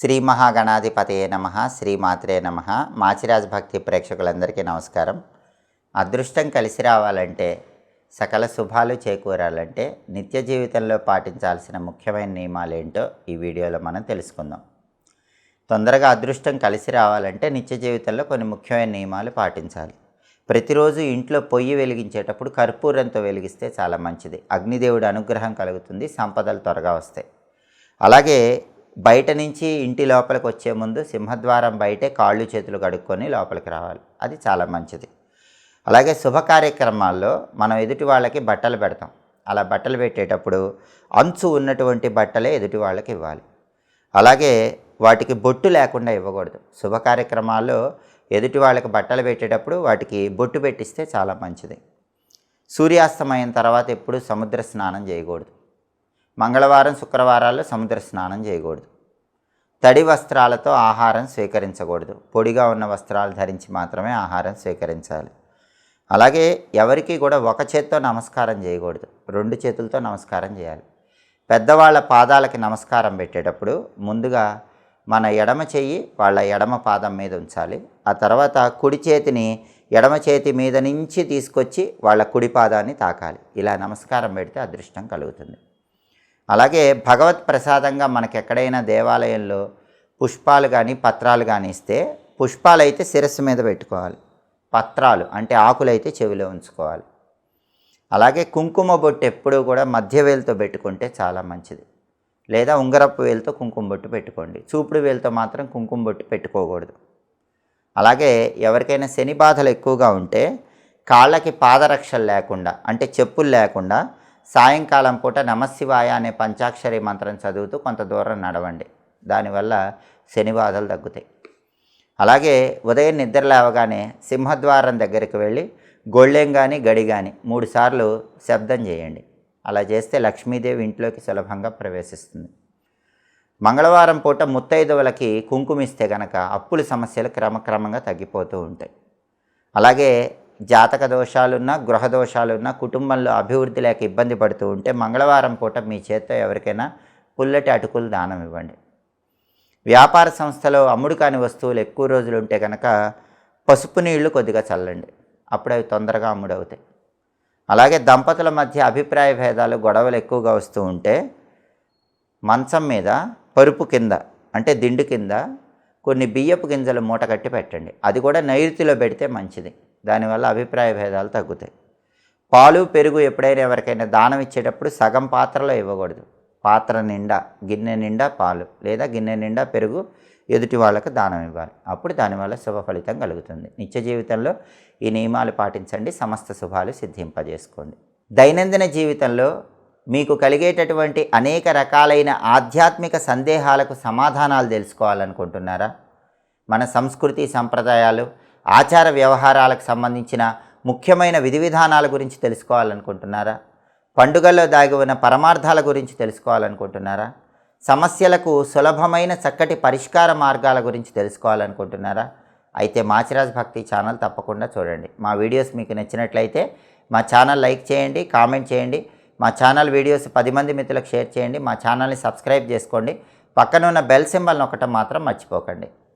శ్రీ మహాగణాధిపతయే నమ శ్రీమాత్రే నమ. మాచిరాజ్ భక్తి ప్రేక్షకులందరికీ నమస్కారం. అదృష్టం కలిసి రావాలంటే సకల శుభాలు చేకూరాలంటే నిత్య జీవితంలో పాటించాల్సిన ముఖ్యమైన నియమాలు ఏంటో ఈ వీడియోలో మనం తెలుసుకుందాం. తొందరగా అదృష్టం కలిసి రావాలంటే నిత్య జీవితంలో కొన్ని ముఖ్యమైన నియమాలు పాటించాలి. ప్రతిరోజు ఇంట్లో పొయ్యి వెలిగించేటప్పుడు కర్పూరంతో వెలిగిస్తే చాలా మంచిది. అగ్నిదేవుడి అనుగ్రహం కలుగుతుంది సంపదలు త్వరగా వస్తాయి. అలాగే బయట నుంచి ఇంటి లోపలికి వచ్చే ముందు సింహద్వారం బయటే కాళ్ళు చేతులు కడుక్కొని లోపలికి రావాలి. అది చాలా మంచిది. అలాగే శుభ కార్యక్రమాల్లో మనం ఎదుటి వాళ్ళకి బట్టలు పెడతాం. అలా బట్టలు పెట్టేటప్పుడు అంచు ఉన్నటువంటి బట్టలే ఎదుటి వాళ్ళకి ఇవ్వాలి. అలాగే వాటికి బొట్టు లేకుండా ఇవ్వకూడదు. శుభ కార్యక్రమాల్లో ఎదుటి వాళ్ళకి బట్టలు పెట్టేటప్పుడు వాటికి బొట్టు పెట్టిస్తే చాలా మంచిది. సూర్యాస్తమయం తర్వాత ఎప్పుడు సముద్ర స్నానం చేయకూడదు. మంగళవారం శుక్రవారాల్లో సముద్ర స్నానం చేయకూడదు. తడి వస్త్రాలతో ఆహారం స్వీకరించకూడదు. పొడిగా ఉన్న వస్త్రాలు ధరించి మాత్రమే ఆహారం స్వీకరించాలి. అలాగే ఎవరికి కూడా ఒక చేత్తో నమస్కారం చేయకూడదు. రెండు చేతులతో నమస్కారం చేయాలి. పెద్దవాళ్ళ పాదాలకి నమస్కారం పెట్టేటప్పుడు ముందుగా మన ఎడమ చెయ్యి వాళ్ళ ఎడమ పాదం మీద ఉంచాలి. ఆ తర్వాత కుడి చేతిని ఎడమ చేతి మీద నుంచి తీసుకొచ్చి వాళ్ళ కుడి పాదాన్ని తాకాలి. ఇలా నమస్కారం పెడితే అదృష్టం కలుగుతుంది. అలాగే భగవత్ ప్రసాదంగా మనకి ఎక్కడైనా దేవాలయంలో పుష్పాలు కానీ పత్రాలు కానీ ఇస్తే పుష్పాలు అయితే శిరస్సు మీద పెట్టుకోవాలి. పత్రాలు అంటే ఆకులు అయితే చెవిలో ఉంచుకోవాలి. అలాగే కుంకుమ బొట్టు ఎప్పుడూ కూడా మధ్య వేలుతో పెట్టుకుంటే చాలా మంచిది. లేదా ఉంగరపు వేలుతో కుంకుమ బొట్టు పెట్టుకోండి. చూపుడు వేలుతో మాత్రం కుంకుమ బొట్టు పెట్టుకోకూడదు. అలాగే ఎవరికైనా శని బాధలు ఎక్కువగా ఉంటే కాళ్ళకి పాదరక్షలు లేకుండా అంటే చెప్పులు లేకుండా సాయంకాలం పూట నమశివాయ అనే పంచాక్షరి మంత్రం చదువుతూ కొంత దూరం నడవండి. దానివల్ల శని బాధలు తగ్గుతాయి. అలాగే ఉదయం నిద్ర లేవగానే సింహద్వారం దగ్గరికి వెళ్ళి గొళ్ళెం కానీ గడి కానీ మూడుసార్లు శబ్దం చేయండి. అలా చేస్తే లక్ష్మీదేవి ఇంట్లోకి సులభంగా ప్రవేశిస్తుంది. మంగళవారం పూట ముత్తైదువులకి కుంకుమిస్తే గనక అప్పుల సమస్యలు క్రమక్రమంగా తగ్గిపోతూ ఉంటాయి. అలాగే జాతక దోషాలున్నా గృహ దోషాలున్నా కుటుంబంలో అభివృద్ధి లేక ఇబ్బంది పడుతూ ఉంటే మంగళవారం పూట మీ చేత్తో ఎవరికైనా పుల్లటి అటుకులు దానం ఇవ్వండి. వ్యాపార సంస్థలో అమ్ముడు కాని వస్తువులు ఎక్కువ రోజులు ఉంటే కనుక పసుపు నీళ్ళు కొద్దిగా చల్లండి. అప్పుడు అవి తొందరగా అమ్ముడవుతాయి. అలాగే దంపతుల మధ్య అభిప్రాయ భేదాలు గొడవలు ఎక్కువగా వస్తూ ఉంటే మంచం మీద పరుపు కింద అంటే దిండు కింద కొన్ని బియ్యపు గింజలు మూట కట్టి పెట్టండి. అది కూడా నైరుతిలో పెడితే మంచిది. దానివల్ల అభిప్రాయ భేదాలు తగ్గుతాయి. పాలు పెరుగు ఎప్పుడైనా ఎవరికైనా దానం ఇచ్చేటప్పుడు సగం పాత్రలో ఇవ్వకూడదు. పాత్ర నిండా గిన్నె నిండా పాలు లేదా గిన్నె నిండా పెరుగు ఎదుటి వాళ్ళకు దానం ఇవ్వాలి. అప్పుడు దానివల్ల శుభ ఫలితం కలుగుతుంది. నిత్య జీవితంలో ఈ నియమాలు పాటించండి. సమస్త శుభాలు సిద్ధింపజేసుకోండి. దైనందిన జీవితంలో మీకు కలిగేటటువంటి అనేక రకాలైన ఆధ్యాత్మిక సందేహాలకు సమాధానాలు తెలుసుకోవాలనుకుంటున్నారా? మన సంస్కృతి సంప్రదాయాలు ఆచార వ్యవహారాలకు సంబంధించిన ముఖ్యమైన విధి విధానాల గురించి తెలుసుకోవాలనుకుంటున్నారా? పండుగల్లో దాగి ఉన్న పరమార్థాల గురించి తెలుసుకోవాలనుకుంటున్నారా? సమస్యలకు సులభమైన చక్కటి పరిష్కార మార్గాల గురించి తెలుసుకోవాలనుకుంటున్నారా? అయితే మాచిరాజ్ భక్తి ఛానల్ తప్పకుండా చూడండి. మా వీడియోస్ మీకు నచ్చినట్లయితే మా ఛానల్ లైక్ చేయండి కామెంట్ చేయండి. మా ఛానల్ వీడియోస్ పది మంది మిత్రులకు షేర్ చేయండి. మా ఛానల్ని సబ్స్క్రైబ్ చేసుకోండి. పక్కన ఉన్న బెల్ సింబల్ నొక్కటం మాత్రం మర్చిపోకండి.